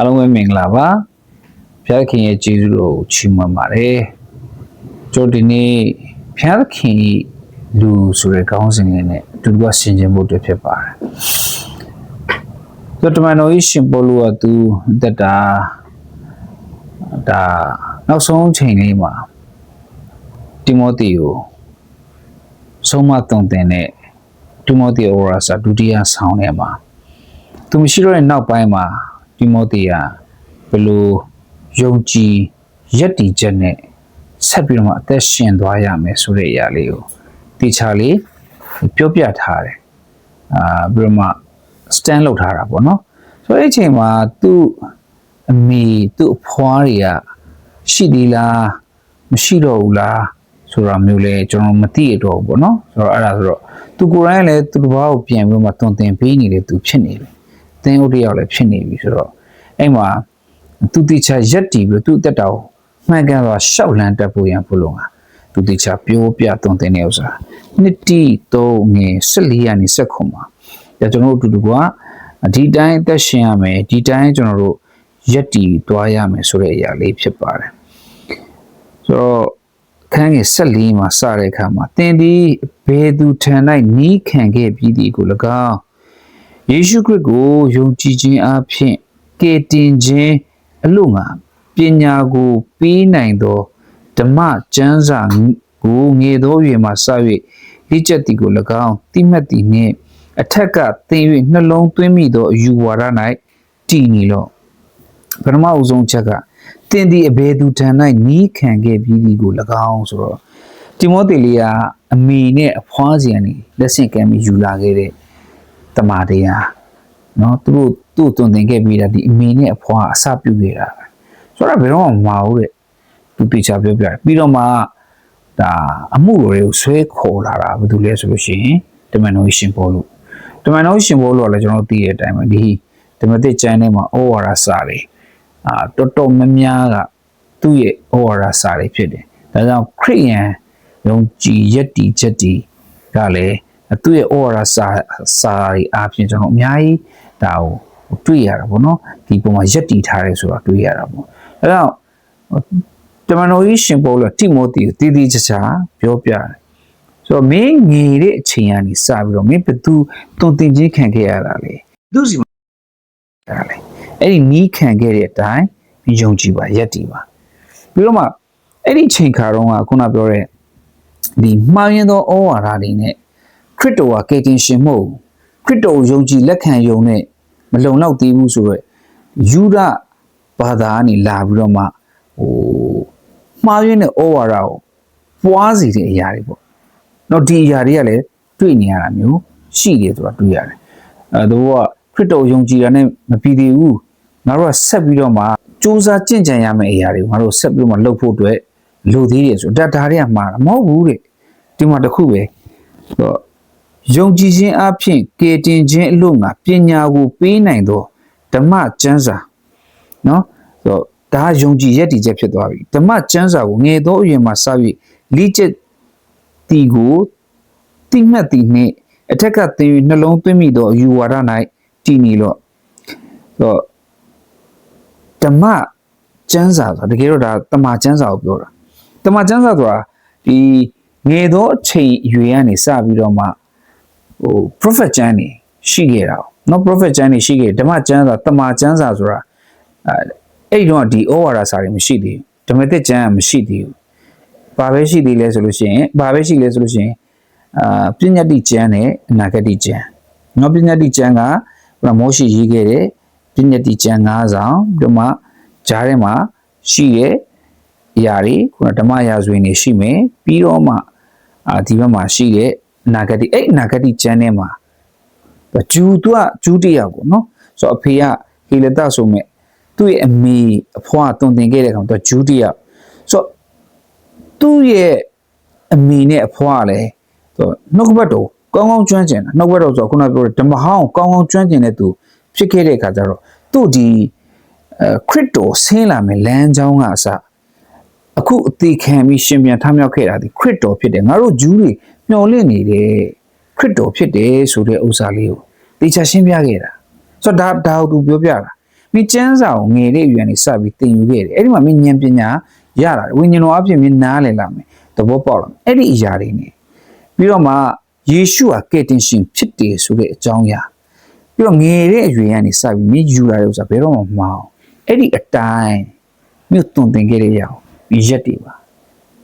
အားလုံးပဲမင်္ဂလာပါဘုရားခင်ရဲ့ကျေးဇူးတော်ကိုချီးမွမ်းပါတယ်ကျွန်တော်ဒီနေ့ဘုရားခင်ဤလူဆိုတဲ့ခေါင်းစဉ်လေးနဲ့အတူတူဆင်ခြင်ဖို့အတွက်ဖြစ်ပါတယ်ဆိုတော့တမန်တော်ကြီးရှင်ပေါလုကသူအသက်တာဒါနောက်ဆုံးချိန်လေးမှာတိမောသေကိုဆုံးမသွန်သင်တဲ့တိမောသေဩဝါစာဒုတိယဆောင်ထဲမှာသူမရှိတော့တဲ့နောက်ပိုင်းမှာ တိမောသေကဘယ်လိုယုံကြည်ယက်တီချက်နဲ့ဆက်ပြီးတော့မှအသက်ရှင်သွားရမယ်ဆိုတဲ့အရာလေးကိုတေချာလေးပြောပြထားတယ်အာပြီးတော့မှ stand လုပ်ထားတာပေါ့နော်ဆိုတော့အဲ့ဒီအချိန်မှာသူ့အမေသူ့အဖွားတွေကရှိသေးလားမရှိတော့ဘူးလားဆိုတာမျိုးလဲကျွန်တော်မသိရတော့ဘူးပေါ့နော်ဆိုတော့အဲ့ဒါဆိုတော့သူကိုယ်တိုင်လည်းသူတစ်ပါးကိုပြန်ပြီးတော့မှတွင်တင်ပေးနေတယ်သူဖြစ်နေတယ် သင်ဟုတ်တယောက်လည်းဖြစ်နေပြီဆိုတော့အဲ့မှာသူတိချာရက်တီပြီးသူ့အသက်တာကိုမှန်ကန်စွာရှောက်လန်းတက်ဖို့ရန်ဖို့လုံးဟာသူတိချာပြောပြတွင်တင်နေဥစ္စာနှစ်တီ3ငယ်14ရာနေ16မှာဒါကျွန်တော်တို့အတူတူကဒီတိုင်းအသက်ရှင်ရမယ်ဒီတိုင်းကျွန်တော်တို့ရက်တီသွားရမယ်ဆိုတဲ့အရာလေးဖြစ်ပါတယ်ဆိုတော့ခန်းငယ်14မှာစတဲ့အခါမှာသင်ဒီဘယ်သူထံ၌နီးခံခဲ့ပြီးသည်ကို၎င်း ယေရှုခရစ်ကိုယုံကြည်ခြင်းအပြင်ကယ်တင်ခြင်းအလို့ငါပညာကိုပေးနိုင်သောဓမ္မကျမ်းစာကိုငေသော၍မှစ၍လေ့ချက်သည်ကို၎င်းတိမှတ်သည်နှင့်အထက်ကသင်၍နှလုံးသွင်းမိသောအယူဝါဒ၌တည်နေလော့ပထမအဦးဆုံးချက်ကသင်သည်အဘယ်သူထံ၌နီးခံခဲ့ပြီးသည်ကို၎င်းဆိုတော့တိမောသေလေးကအမိနဲ့အဖွားစီကနေလက်ဆင့်ကမ်းပြီးယူလာခဲ့တဲ့ တမတွေဟာနော်သူတို့သူ့တွင်တင်ခဲ့ပြီးတာဒီအမေနဲ့အဖွာအစပြုခဲ့တာဆိုတော့ဘယ်တော့မှမပါဘူးတဲ့သူတေချာပြောပြတယ်ပြီးတော့မှဒါအမှုတော်တွေကိုဆွဲခေါ်လာတာဘာလို့လဲဆိုလို့ရှိရင်တမန်တော်ရှင်ပေါ်လို့တမန်တော်ရှင်ပေါ်လို့လည်းကျွန်တော်သိတဲ့အတိုင်းပဲဒီဓမ္မသစ်ကျမ်းထဲမှာဩဝါဒစာတွေအာတော်တော်များများကသူ့ရဲ့ဩဝါဒစာတွေဖြစ်တယ်ဒါကြောင့်ခရိယန်ယုံကြည်ယက်တီချက်တီကလည်း သူ့ရဲ့ဩဝါဒစာစာတွေအားဖြင့်ကျွန်တော်အများကြီးဒါကိုတွေ့ရတာပေါ့နော်ဒီပုံမှာယက်တီထားတယ်ဆိုတာတွေ့ရတာပေါ့အဲတော့တမန်တော်ကြီးရှင်ပေါလုတိမောသေကိုတည်တည်ချာချာပြောပြတယ်ဆိုတော့မင်းငေတဲ့အချိန်ကနေစပြီးတော့မင်းဘသူတုံတင်ချင်းခံခဲ့ရတာလေသူစီမှာရတာလေအဲ့ဒီနီးခံခဲ့တဲ့အတိုင်းမင်းယုံကြည်ပါယက်တည်ပါပြီးတော့မှအဲ့ဒီချိန်ခါတော့ကခုနပြောတဲ့ဒီမှားရင်သောဩဝါဒတွေနဲ့ ခရစ်တော်ကကယ်တင်ရှင်မဟုတ်ခရစ်တော်ကိုယုံကြည်လက်ခံယုံနဲ့မလုံလောက်သေးဘူးဆိုတော့ယူဒဘာသာကနေလာပြီးတော့မှဟိုမှားယွင်းတဲ့ဩဝါဒကိုပွားစီတဲ့အရာတွေပေါ့။တော့ဒီအရာတွေကလည်းတွေ့နေရတာမျိုးရှိတယ်ဆိုတာတွေ့ရတယ်။အဲတို့ကခရစ်တော်ယုံကြည်တာနဲ့မပြီးသေးဘူး။ငါတို့ကဆက်ပြီးတော့မှစူးစမ်းကြင်ကြံရမယ့်အရာတွေကိုငါတို့ဆက်ပြီးတော့မှလုပ်ဖို့အတွက်လိုသေးတယ်ဆိုတော့ဒါဒါတွေကမှားတာမဟုတ်ဘူးတဲ့။ဒီမှာတစ်ခုပဲ။ဆိုတော့ ယုံကြည်ခြင်းအပြင်ကယ်တင်ခြင်းအလို့ငါပညာကိုပေးနိုင်သောဓမ္မကျမ်းစာနော်ဆိုတော့ဒါကယုံကြည်ရည်တည်ချက်ဖြစ်သွားပြီဓမ္မကျမ်းစာကိုငယ်သောအရွယ်မှာစ၍လိချက်တီကိုတိမှတ်သည်နှင့်အထက်ကသင်၍နှလုံးသွင်းမိသောအယူဝါဒ၌တည်နေလော့ဆိုတော့ဓမ္မကျမ်းစာဆိုတာတကယ်တော့ဒါတမန်ကျမ်းစာကိုပြောတာတမန်ကျမ်းစာဆိုတာဒီငယ်သောအချိန်အရွယ်ကနေစပြီးတော့မှ ဟို prophet ကျမ်းနေရှိခဲ့တာเนาะ prophet ကျမ်းနေရှိခဲ့ဓမ္မကျမ်းစာတမန်ကျမ်းစာဆိုတာအဲအဲ့ဒီတော့ဒီဩဝါဒစာတွေမရှိသေးဘူးဓမ္မသစ်ကျမ်းကမရှိသေးဘူးဘာပဲရှိသေးလဲဆိုလို့ရှိရင်ဘာပဲရှိလဲဆိုလို့ရှိရင်အာပညာတိကျမ်းနဲ့အနာဂတိကျမ်းเนาะပညာတိကျမ်းကဘုရားမောရှိရေးခဲ့တဲ့ပညာတိကျမ်း၅ဆောင်ဒီမှာဂျားထဲမှာရှိရဲ့အရာတွေခုနဓမ္မရာဇဝင်တွေရှိမယ်ပြီးတော့မှအာဒီဘက်မှာရှိတဲ့ အနာဂတိအဲ့အနာဂတိကျမ်းထဲမှာဂျူသူကဂျူတယောက်ပေါ့နော်ဆိုတော့အဖေကဟေလတဆိုမဲ့သူ့ရဲ့အမေအဖွားတုံတင်ခဲ့တဲ့ကောင်သူဂျူတယောက်ဆိုတော့သူ့ရဲ့အမေနဲ့အဖွားလည်းဆိုတော့နှုတ်ကပတ်တော်ကောင်းကောင်းကျွမ်းကျင်တာနှုတ်ကပတ်တော်ဆိုတော့ခုနပြောတဲ့ဓမ္မဟောင်းကောင်းကောင်းကျွမ်းကျင်တဲ့သူဖြစ်ခဲ့တဲ့အခါကျတော့သူ့ဒီအဲခရစ်တော်ဆင်းလာမယ်လမ်းကြောင်းကအစအခုအသေးခံပြီးရှင်ပြန်ထမြောက်ခဲ့တာဒီခရစ်တော်ဖြစ်တယ်ငါတို့ဂျူးတွေ မျှော်လင့်နေတဲ့ခရစ်တော်ဖြစ်တယ်ဆိုတဲ့ဥစ္စာလေးကိုတေချာရှင်းပြခဲ့တာဆိုတော့ဒါဒါကိုသူပြောပြတာမင်းကျမ်းစာကိုငယ်တဲ့ရွယ်နေစပြီးသင်ယူခဲ့တယ်အဲ့ဒီမှာမင်းဉာဏ်ပညာရလာတယ်ဝိညာဉ်တော်အဖြစ်မင်းနားလည်လာမယ်သဘောပေါက်လာမယ်အဲ့ဒီအရာတွေနေပြီးတော့မှယေရှုဟာကယ်တင်ရှင်ဖြစ်တယ်ဆိုတဲ့အကြောင်းအရာပြီးတော့ငယ်တဲ့အရွယ်ကနေစပြီးမင်းယူလာတဲ့ဥစ္စာဘယ်တော့မှမမအောင်အဲ့ဒီအတိုင်းမြို့သွန်သင်ခဲ့တဲ့ရအောင်ရက်တွေပါ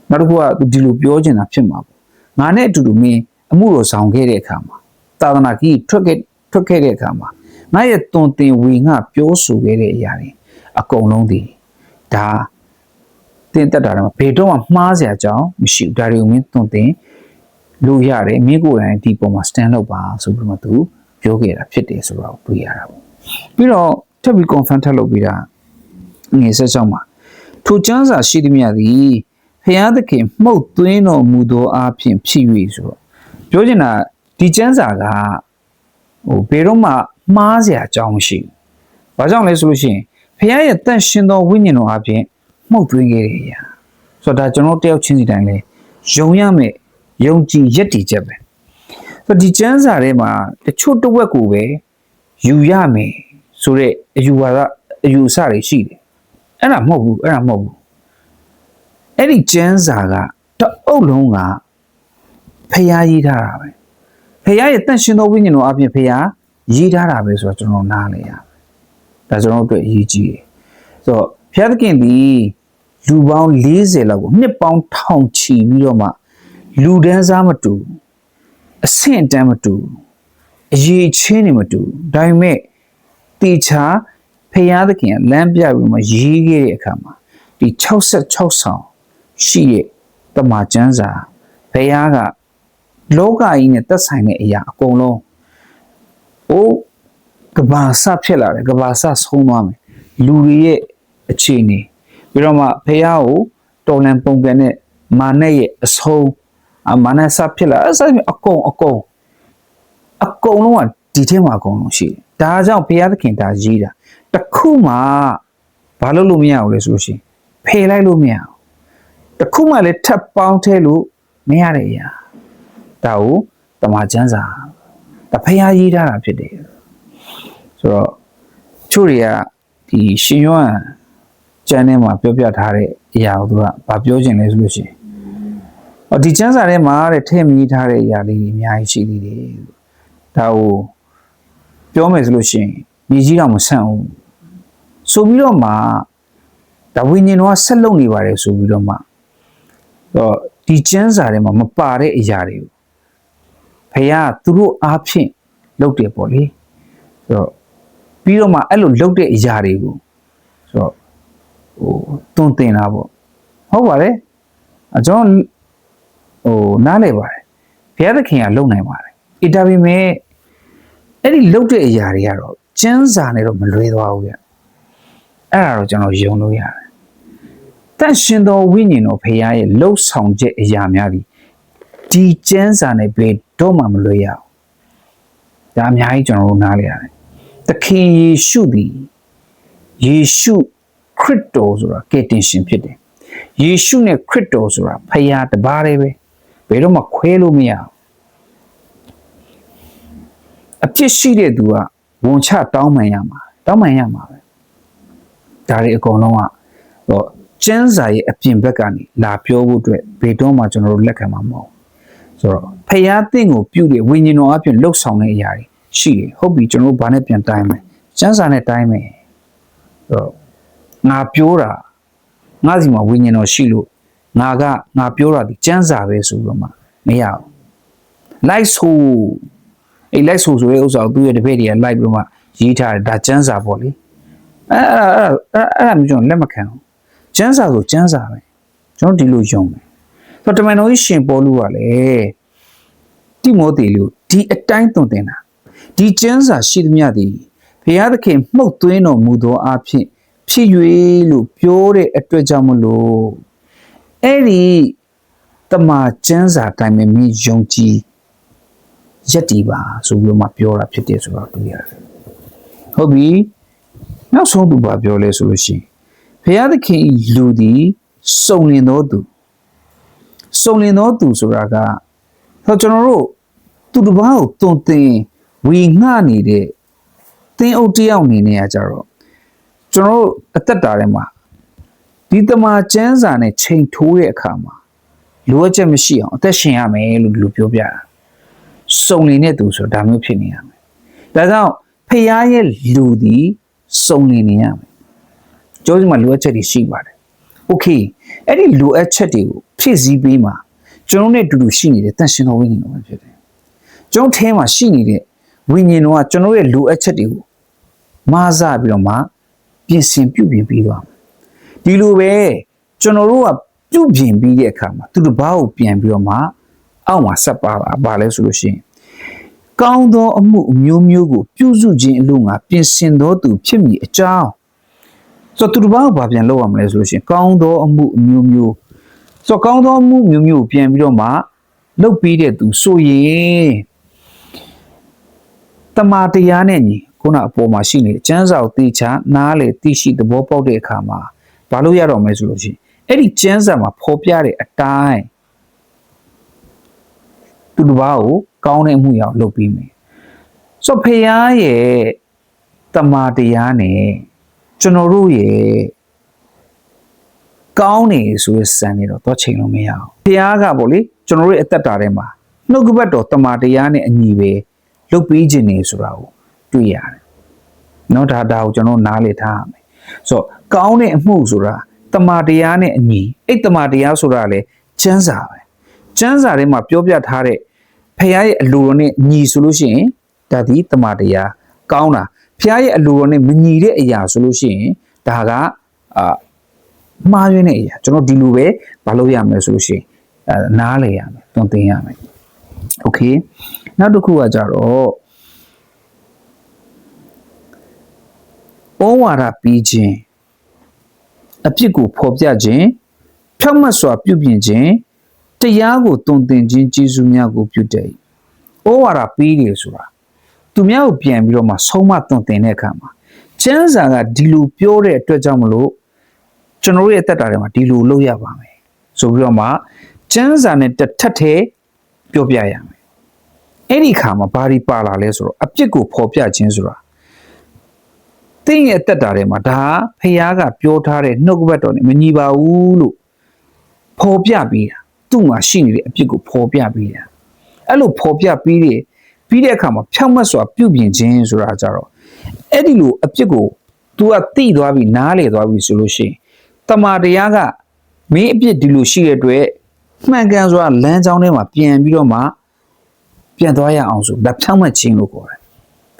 နောက်တစ်ခုကသူဒီလိုပြောချင်တာဖြစ်မှာပေါ့ ငါနဲ့အတူတူမင်းအမှုတော်ဆောင်ခဲ့တဲ့အခါမှာသာသနာကြီးထွက်ခဲ့ထွက်ခဲ့တဲ့အခါမှာငါရဲ့သွန်သင်ဝေငါပြောဆိုခဲ့တဲ့အရာတွေအကုန်လုံးဒီဒါတင်တက်တာတော့ဘယ်တော့မှမှားစရာအကြောင်းမရှိဘူးဒါတွေကိုမင်းသွန်သင်လို့ရတယ်မင်းကိုယ်တိုင်ဒီပုံမှာ stand လုပ်ပါဆိုပြီးမှသူပြောခဲ့တာဖြစ်တယ်ဆိုတော့တွေ့ရတာပေါ့ပြီးတော့ထပ်ပြီး confirm ထပ်လုပ်ပြီးတာငယ်ဆက်ဆောင်မှာထိုကျမ်းစာရှိသည်မြတ်သည် ဖျားသခင်မှုတ်သွင်းတော်မူသောအဖြစ်ဖြစ်၍ဆိုတော့ပြောချင်တာဒီကျမ်းစာကဟိုဘယ်တော့မှမှားစရာအကြောင်းမရှိဘူး။ဘာကြောင့်လဲဆိုလို့ရှိရင်ဖခင်ရဲ့တန်ရှင်သောဝိညာဉ်တော်အပြင်မှုတ်သွင်းခဲ့တဲ့အရာဆိုတော့ဒါကျွန်တော်တယောက်ချင်းစီတိုင်းလဲယုံရမယ်ယုံကြည်ယက်တည်ချက်ပဲဆိုတော့ဒီကျမ်းစာထဲမှာတချို့တစ်ဝက်ကိုပဲယူရမယ်ဆိုတဲ့အယူဝါဒအယူအဆတွေရှိတယ်အဲ့ဒါမဟုတ်ဘူးအဲ့ဒါမဟုတ်ဘူး အဲ့ဒီကျမ်းစာကတအုပ်လုံးကဖျားရေးထားတာပဲဖျားရဲ့တန်ရှင်သောဝိညာဉ်တော်အပြင်ဖျားရေးထားတာပဲဆိုတော့ကျွန်တော်နားလေရဒါကျွန်တော်တို့အတွက်အရေးကြီးတယ်ဆိုတော့ဘုရားသခင်ဒီလူပေါင်း40လောက်ကိုနှစ်ပေါင်းထောင်ချီပြီးတော့မှလူဒန်းစားမတူအဆင့်တန်းမတူအရေးချင်းနေမတူဒါပေမဲ့တေချာဖရာသခင်ကလမ်းပြပြီးမှရေးခဲ့တဲ့အခါမှာဒီ66ဆောင် ရှိရဲ့တမန်ကျမ်းစာဖရာကလောကကြီးနဲ့သက်ဆိုင်တဲ့အရာအကုန်လုံးအိုးကဘာစဖြစ်လာတယ်ကဘာစဆုံးသွားမယ်လူတွေရဲ့အခြေအနေပြီးတော့မှဖះကိုတော်လန်ပုံကန်တဲ့မာနရဲ့အဆုံးအမာနစဖြစ်လာအဲ့ဆိုအကုန်အကုန်အကုန်လုံးကဒီထဲမှာအကုန်လုံးရှိတယ်ဒါကြောင့်ဘုရားသခင်ဒါရေးတာတခုမှဘာလို့လို့မရဘူးလဲဆိုလို့ရှိရင်ဖယ်လိုက်လို့မရဘူး တခုမှလည်းထပ်ပေါင်းထဲလို့မရတဲ့အရာဒါကိုတမန်ကျမ်းစာဒါဖះရေးထားတာဖြစ်တယ်ဆိုတော့ချို့တွေကဒီရှင်ယောဟန်ကျမ်းထဲမှာပြောပြထားတဲ့အရာကိုသူကဗာပြောခြင်းလဲဆိုလို့ရှိရင်အော်ဒီကျမ်းစာထဲမှာတဲ့ထည့်မီးထားတဲ့အရာလေးတွေအများကြီးရှိသေးတယ်ဒါကိုပြောမယ်ဆိုလို့ရှိရင်မြေကြီးတော့မဆန့်ဘူးဆိုပြီးတော့မှဒါဝိညာဉ်တော်ကဆက်လုံနေပါတယ်ဆိုပြီးတော့မှ တော့ဒီကျမ်းစာထဲမှာမပါတဲ့အရာတွေကိုဖခင်ကသူတို့အားဖြင့်လုပ်တယ်ပေါ့လေဆိုတော့ပြီးတော့မှအဲ့လိုလုပ်တဲ့အရာတွေကိုဆိုတော့ဟိုတွန်းတင်တာပေါ့ဟုတ်ပါတယ်အကျွန်တော်ဟိုနားလည်ပါတယ်ဘုရားသခင်ကလုံနိုင်ပါတယ်အေဒါပေမဲ့အဲ့ဒီလုပ်တဲ့အရာတွေကတော့ကျမ်းစာနဲ့တော့မလွဲသွားဘူးဗျအဲ့ဒါတော့ကျွန်တော်ယုံလို့ရတယ် တန်ရှင်တော်ဝိညာဉ်တော်ဖခင်ရဲ့လှုပ်ဆောင်ချက်အရာများဒီဒီကျမ်းစာနဲ့ဘယ်တော့မှမလွဲရအောင်ဒါအများကြီးကျွန်တော်တို့နားလည်ရတယ်သခင်ယေရှုသည်ယေရှုခရစ်တော်ဆိုတာကယ်တင်ရှင်ဖြစ်တယ်ယေရှုနဲ့ခရစ်တော်ဆိုတာဖခင်တပါးတည်းပဲဘယ်တော့မှခွဲလို့မရဘူးအဖြစ်ရှိတဲ့သူကဝန်ချတောင်းပန်ရမှာတောင်းပန်ရမှာပဲဒါတွေအကုန်လုံးကဟော ကျမ်းစာရဲ့အပြင်ဘက်ကနေလာပြောဖို့အတွက်ဘယ်တော့မှကျွန်တော်တို့လက်ခံမှာမဟုတ်ဆိုတော့ဖခင်တင့်ကိုပြုတဲ့ဝိညာဉ်တော်အပြင်လှုပ်ဆောင်တဲ့အရာတွေရှိတယ်ဟုတ်ပြီကျွန်တော်တို့ဘာနဲ့ပြန်တိုင်းမယ်ကျမ်းစာနဲ့တိုင်းမယ်ဆိုတော့ငါပြောတာငါစီမှာဝိညာဉ်တော်ရှိလို့ငါကငါပြောတာဒီကျမ်းစာပဲဆိုတော့မှမရဘူးလိုက်ဆိုအဲ့လိုက်ဆိုဆိုတဲ့ဥစ္စာကိုသူ့ရဲ့တပည့်တွေကလိုက်ပြီးတော့မှရေးထားတယ်ဒါကျမ်းစာပေါ့လေအဲ့အဲ့အဲ့အဲ့အဲ့မျိုးကျွန်တော်လက်မခံဘူး ကျမ်းစာဆိုကျမ်းစာပဲကျွန်တော်ဒီလိုယုံတယ်ဆိုတော့တမန်တော်ကြီးရှင်ပေါ်လူကလည်းတိမောသေလူဒီအတိုင်းသွန်သင်တာဒီကျမ်းစာရှိသမျှသည်ဘုရားသခင်မှုတ်သွင်းတော်မူသောအဖြစ်ဖြစ်၍လို့ပြောတဲ့အတွက်ကြောင့်မလို့အဲ့ဒီတမန်ကျမ်းစာတိုင်းပဲမိယုံကြည်ရက်တီပါဆိုပြီးတော့မှပြောတာဖြစ်တယ်ဆိုတော့တွေ့ရတယ်ဟုတ်ပြီနောက်ဆုံးသူဘာပြောလဲဆိုလို့ရှိရင် ဘုရားသခင်ဤလူသည်စုံလင်သောသူစုံလင်သောသူဆိုတာကဟောကျွန်တော်တို့သူတစ်ပါးကိုတုံသင်ဝီငှနေတဲ့သင်အုပ်တယောက်အနေနဲ့ကကြတော့ကျွန်တော်တို့အသက်တာထဲမှာဒီတမာကျမ်းစာနဲ့ချိန်ထိုးတဲ့အခါမှာလိုအပ်ချက်မရှိအောင်အသက်ရှင်ရမယ်လို့ဒီလိုပြောပြတာစုံလင်တဲ့သူဆိုတော့ဒါမျိုးဖြစ်နေရမယ်ဒါကြောင့်ဖခင်ရဲ့လူသည်စုံလင်နေရမယ် ကျောင်းမှာလိုအပ်ချက်တွေရှိပါတယ်။ Okay အဲ့ဒီလိုအပ်ချက်တွေကိုဖြည့်ဆည်းပေးမှာကျွန်တော်နဲ့အတူတူရှိနေတဲ့တန်ရှင်တော်ဝိညာဉ်တော်ပဲဖြစ်တယ်။ကျွန်တော်ထဲမှာရှိနေတဲ့ဝိညာဉ်တော်ကကျွန်တော်ရဲ့လိုအပ်ချက်တွေကိုမားစပြီးတော့မှပြင်ဆင်ပြုပြင်ပေးသွားမှာ။ဒီလိုပဲကျွန်တော်တို့ကပြုပြင်ပြီးတဲ့အခါမှာသူတစ်ပါးကိုပြန်ပြီးတော့မှအောက်မှာဆက်ပါတာပါလဲဆိုလို့ရှိရင်ကောင်းသောအမှုအမျိုးမျိုးကိုပြုစုခြင်းအလို့ငါပြင်ဆင်တော်သူဖြစ်မည်အကြောင်း ဆိုတော့သူတစ်ပါးကိုဘာပြန်လုပ်ရမလဲဆိုလို့ရှိရင်ကောင်းသောအမှုအမျိုးမျိုးဆိုတော့ကောင်းသောအမှုမျိုးမျိုးကိုပြန်ပြီးတော့မှလုပ်ပြီးတဲ့သူဆိုရင်တမာတရားနဲ့ညီခုနအပေါ်မှာရှိနေတဲ့ကျမ်းစာကိုသိချနားလေသိရှိသဘောပေါက်တဲ့အခါမှာဘာလို့ရတော့မလဲဆိုလို့ရှိရင်အဲ့ဒီကျမ်းစာမှာဖော်ပြတဲ့အတိုင်းသူတစ်ပါးကိုကောင်းတဲ့အမှုရအောင်လုပ်ပြီးမယ်ဆိုတော့ဖခင်ရဲ့တမာတရားနဲ့ ကျွန်တော်တို့ရဲ့ကောင်းနေဆိုတဲ့စံနေတော့တော့ချိန်လို့မရအောင်ဖခင်ကပေါ့လေကျွန်တော်တို့ရဲ့အသက်တာထဲမှာနှုတ်ကပတ်တော်တမာတရားနဲ့အညီပဲလုပ်ပြီးခြင်းနေဆိုတာကိုတွေ့ရတယ်เนาะဒါဒါကိုကျွန်တော်နားလည်ထားရမယ်ဆိုတော့ကောင်းတဲ့အမှုဆိုတာတမာတရားနဲ့အညီအဲ့တမာတရားဆိုတာလေကျမ်းစာပဲကျမ်းစာထဲမှာပြောပြထားတဲ့ဖခင်ရဲ့အလိုတော်နဲ့ညီဆိုလို့ရှိရင်ဒါဒီတမာတရားကောင်းတာ ဖခင်ရဲ့အလိုတော်နဲ့မညီတဲ့အရာဆိုလို့ရှိရင်ဒါကအာမှားယွင်းတဲ့အရာကျွန်တော်ဒီလိုပဲမလုပ်ရမယ်ဆိုလို့ရှိရင်အဲနားလေရမယ်တွင်တင်ရမယ်โอเคနောက်တစ်ခုကကြတော့ဩဝါဒပြီးခြင်းအပြစ်ကိုဖော်ပြခြင်းဖြောက်မတ်စွာပြုပြင်ခြင်းတရားကိုတုံသင်ခြင်းကျေးဇူးများကိုပြုတဲ့ဩဝါဒပြီးတယ်ဆိုတာ သူများကိုပြန်ပြီးတော့မှဆုံးမတုံသင်တဲ့အခါမှာကျမ်းစာကဒီလိုပြောတဲ့အတွက်ကြောင့်မလို့ကျွန်တော်တို့ရဲ့အသက်တာထဲမှာဒီလိုလုပ်ရပါမယ်ဆိုပြီးတော့မှကျမ်းစာနဲ့တစ်ထပ်သေးပြောပြရမယ်အဲ့ဒီခါမှာဘာဒီပါလာလဲဆိုတော့အပြစ်ကိုဖော်ပြခြင်းဆိုတာတင်းရဲ့အသက်တာထဲမှာဒါဖះကပြောထားတဲ့နှုတ်ကပတ်တော်နဲ့မညီပါဘူးလို့ဖော်ပြပြီးတာသူ့မှာရှိနေတဲ့အပြစ်ကိုဖော်ပြပြီးတာအဲ့လိုဖော်ပြပြီးတဲ့ ပြီးတဲ့အခါမှာဖြောက်မတ်စွာပြုပြင်ခြင်းဆိုတာကြတော့အဲ့ဒီလိုအပြစ်ကို तू ကတိသွားပြီနားလေသွားပြီဆိုလို့ရှိရင်တမာတရားကမင်းအပြစ်ဒီလိုရှိတဲ့အတွက်မှန်ကန်စွာလမ်းကြောင်းထဲမှာပြန်ပြီးတော့မှပြန်သွားရအောင်ဆိုဒါဖြောက်မှတ်ခြင်းလို့ခေါ်တယ်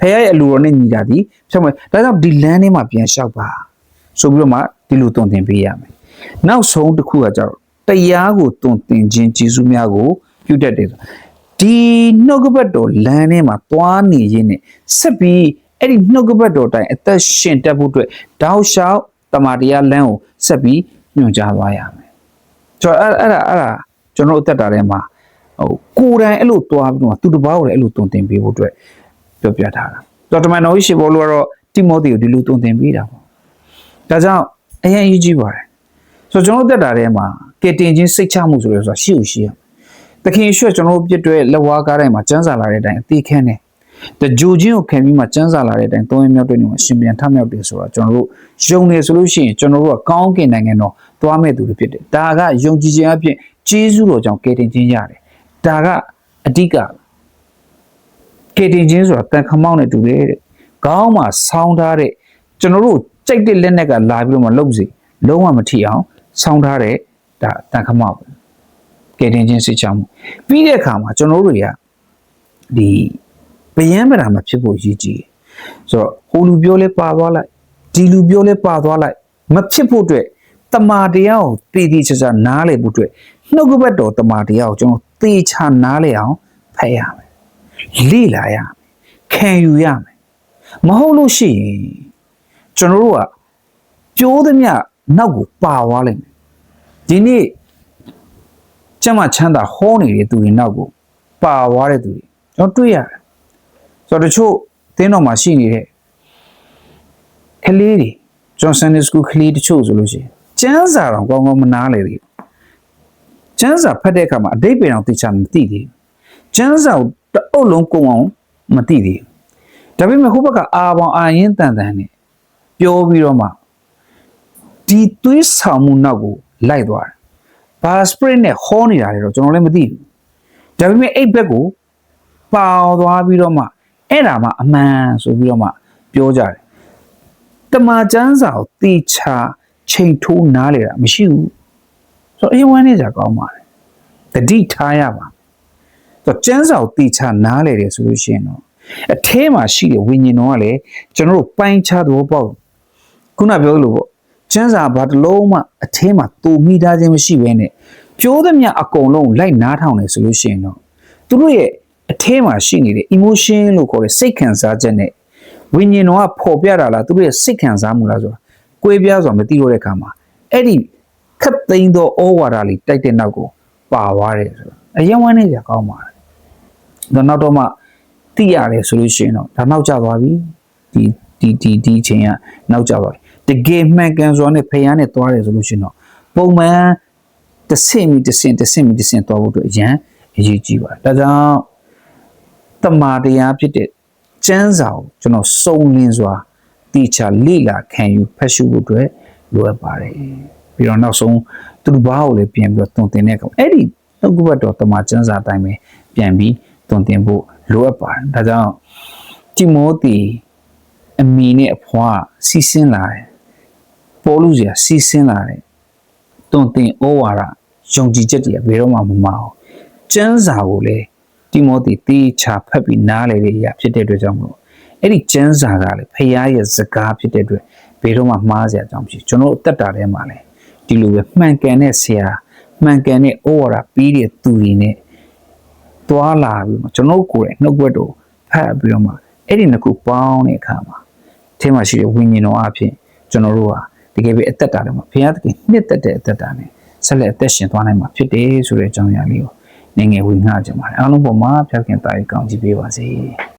ဖခင်ရဲ့အလိုတော်နဲ့ညီတာဒီဖြောက်မှတ်ဒါကြောင့်ဒီလမ်းထဲမှာပြန်လျှောက်ပါဆိုပြီးတော့မှဒီလိုတုံသင်ပေးရမယ်နောက်ဆုံးတစ်ခုကကြတော့တရားကိုတုံသင်ခြင်းကျေးဇူးများကိုပြုတတ်တယ်ဆို ဒီနှုတ်ကပတ်တော်လမ်းထဲမှာသွားနေရင်းနဲ့ဆက်ပြီးအဲ့ဒီနှုတ်ကပတ်တော်တိုင်းအသက်ရှင်တတ်ဖို့အတွက်တောက်လျှောက်တမာတရားလမ်းကိုဆက်ပြီးညွှန်ကြားသွားရမယ်ကျွန်တော်အဲ့အဲ့ဒါအဲ့ဒါကျွန်တော်အသက်တာထဲမှာဟိုကိုယ်တိုင်အဲ့လိုသွားပြီးတော့သူတစ်ပါးကိုလည်းအဲ့လိုတုံသင်ပေးဖို့အတွက်ပြောပြထားတာတော်တမန်တော်ကြီးရှင်ဘောလို့ကတော့တိမောသေကိုဒီလိုတုံသင်ပေးတာပေါ့ဒါကြောင့်အရင်အရေးကြီးပါတယ်ဆိုတော့ကျွန်တော်တို့တက်တာထဲမှာကဲတင်ချင်းစိတ်ချမှုဆိုရဆိုတာရှိ ਉ ရှိရ တခင်ရွှဲ့ကျွန်တော်တို့ပြစ်တွဲလက်ဝါးကားတိုင်းမှာစမ်းစာလာတဲ့အတိုင်းအသေးခန်းတယ်တကြိုချင်းကိုခံပြီးမှစမ်းစာလာတဲ့အတိုင်းသုံးရမြောက်တွေနေမှာရှင်ပြန်ထမြောက်တယ်ဆိုတော့ကျွန်တော်တို့ယုံနေဆိုလို့ရှိရင်ကျွန်တော်တို့ကကောင်းကင်နိုင်ငံတော်သွားမဲ့သူတွေဖြစ်တယ်ဒါကယုံကြည်ခြင်းအပြင်ကျေးဇူးတော်ကြောင့်ကယ်တင်ခြင်းရတယ်ဒါကအဓိကကယ်တင်ခြင်းဆိုတာတန်ခမောက်နဲ့တူတယ်တဲ့ခေါင်းမှာဆောင်းထားတဲ့ကျွန်တော်တို့ကြိုက်တဲ့လက်နဲ့ကလာပြီးတော့မှလှုပ်စီလုံးဝမထီအောင်ဆောင်းထားတဲ့ဒါတန်ခမောက် ကယ်တင်ခြင်းစိတ်ချမှုပြီးတဲ့အခါမှာကျွန်တော်တို့တွေကဒီဗယံပဒာမှာဖြစ်ဖို့ရည်ကြည်ဆိုတော့ဟိုလူပြောလဲပါသွားလိုက်ဒီလူပြောလဲပါသွားလိုက်မဖြစ်ဖို့အတွက်တမာတရားကိုတည်တည်ချာချာနားလည်ဖို့အတွက်နှုတ်ကပတ်တော်တမာတရားကိုကျွန်တော်သေချာနားလည်အောင်ဖတ်ရမယ်လေ့လာရမယ်ခံယူရမယ်မဟုတ်လို့ရှိရင်ကျွန်တော်တို့ကပြိုးသမျှနောက်ကိုပါသွားလိမ့်မယ်ဒီနေ့ ကျမချမ်းသာဟောနေတဲ့သူတွေနောက်ကိုပါသွားတဲ့သူတွေကျွန်တော်တွေ့ရတယ်ဆိုတော့တချို့တင်းတော်မှာရှိနေတဲ့ကလေးတွေကျွန်တော် Sunday School ကလေးတချို့ဆိုလို့ရှိရင်ကျမ်းစာတော့ကောင်းကောင်းမနားလေသေးဘူးကျမ်းစာဖတ်တဲ့အခါမှာအတိတ်ပြန်အောင်သိချာမသိသေးဘူးကျမ်းစာကိုတအုပ်လုံးကုံအောင်မသိသေးဘူးဒါပေမဲ့ဟိုဘက်ကအာပေါင်အာရင်တန်တန်နဲ့ပြောပြီးတော့မှဒီသွေးဆောင်မှုနောက်ကိုလိုက်သွားတယ် ဘာစပရစ်နဲ့ဟောနေတာလေတော့ကျွန်တော်လည်းမသိဘူးဒါပေမဲ့အဲ့ဘက်ကိုပေါသွားပြီးတော့မှအဲ့ဒါမှအမှန်ဆိုပြီးတော့မှပြောကြတယ်တမန်ကျမ်းစာကိုတေချာချိန်ထိုးနားလေတာမရှိဘူးဆိုတော့အရင်ဝမ်းနေကြကောင်းပါတယ်တတိထားရပါဆိုတော့ကျမ်းစာကိုတေချာနားလေတယ်ဆိုလို့ရှိရင်တော့အထဲမှာရှိတဲ့ဝိညာဉ်တော်ကလည်းကျွန်တော်တို့ပိုင်းခြားသဘောပေါက်ခုနပြောသလိုပေါ့ ကျမ်းစာဘာတစ်လုံးမှအထဲမှာတူမိသားခြင်းမရှိဘဲနဲ့ကြိုးသမျှအကုန်လုံးလိုက်နားထောင်နေဆိုလို့ရှိရင်တော့သူတို့ရဲ့အထဲမှာရှိနေတဲ့ emotion လို့ခေါ်တဲ့စိတ်ခံစားချက်နဲ့ဝိညာဉ်တော်ကပေါ်ပြတာလားသူတို့ရဲ့စိတ်ခံစားမှုလားဆိုတာကွဲပြားစွာမသိတော့တဲ့အခါမှာအဲ့ဒီခတ်သိမ်းသောဩဝါဒလေးတိုက်တဲ့နောက်ကိုပါသွားတယ်ဆိုတော့အရင်ဝမ်းနေကြကောင်းပါတယ်ဒါနောက်တော့မှသိရတယ်ဆိုလို့ရှိရင်တော့ဒါနောက်ကျသွားပြီဒီဒီဒီဒီအချိန်ကနောက်ကျသွားပြီ တကယ်မှန်ကန်စွာနဲ့ဖျားနဲ့သွားတယ်ဆိုလို့ရှိရင်တော့ပုံမှန်တစ်ဆင့်မီတစ်ဆင့်တစ်ဆင့်မီတစ်ဆင့်သွားဖို့အတွက်အရန်အရေးကြီးပါတယ်ဒါကြောင့်တမာတရားဖြစ်တဲ့ကျမ်းစာကိုကျွန်တော်စုံလင်စွာတိချာလေ့လာခံယူဖတ်ရှုဖို့အတွက်လိုအပ်ပါတယ်ပြီးတော့နောက်ဆုံးသူတို့ဘာကိုလည်းပြန်ပြီးတော့တုံတင်တဲ့အခါအဲ့ဒီနှုတ်ကပတ်တော်တမန်ကျမ်းစာအတိုင်းပဲပြန်ပြီးတုံတင်ဖို့လိုအပ်ပါတယ်ဒါကြောင့်တိမောသေအမိနဲ့အဖွားစီးဆင်းလာတယ် ပေါ်လူစရာစီးဆင်းလာတယ်တုံတင်ဩဝါဒယုံကြည်ချက်တွေကဘယ်တော့မှမမအောင်ကျမ်းစာကိုလည်းတိမောသေတေချာဖတ်ပြီးနားလည်တဲ့အရာဖြစ်တဲ့အတွက်ကြောင့်မလို့အဲ့ဒီကျမ်းစာကလည်းဖခင်ရဲ့စကားဖြစ်တဲ့အတွက်ဘယ်တော့မှမှားစရာအကြောင်းမရှိကျွန်တော်တို့အသက်တာထဲမှာလည်းဒီလိုပဲမှန်ကန်တဲ့ဆရာမှန်ကန်တဲ့ဩဝါဒပြီးတဲ့သူတွေနဲ့တွာလာပြီးမှကျွန်တော်တို့ကိုယ်ရဲ့နှုတ်ဘက်တို့ဖတ်ပြီးတော့မှအဲ့ဒီနှစ်ခုပေါင်းတဲ့အခါမှာအထဲမှာရှိတဲ့ဝိညာဉ်တော်အဖြစ်ကျွန်တော်တို့ဟာ တကယ်ပဲအသက်တာထဲမှာဘုရားသခင်နှစ်သက်တဲ့အသက်တာနဲ့ဆက်လက်အသက်ရှင်သွားနိုင်မှာဖြစ်တယ်ဆိုတဲ့အကြောင်းအရာလေးကိုနေငယ်ဝေငှကြပါတယ်အားလုံးပေါ်မှာဘုရားသခင်တာရီကောင်းကြီးပေးပါစေ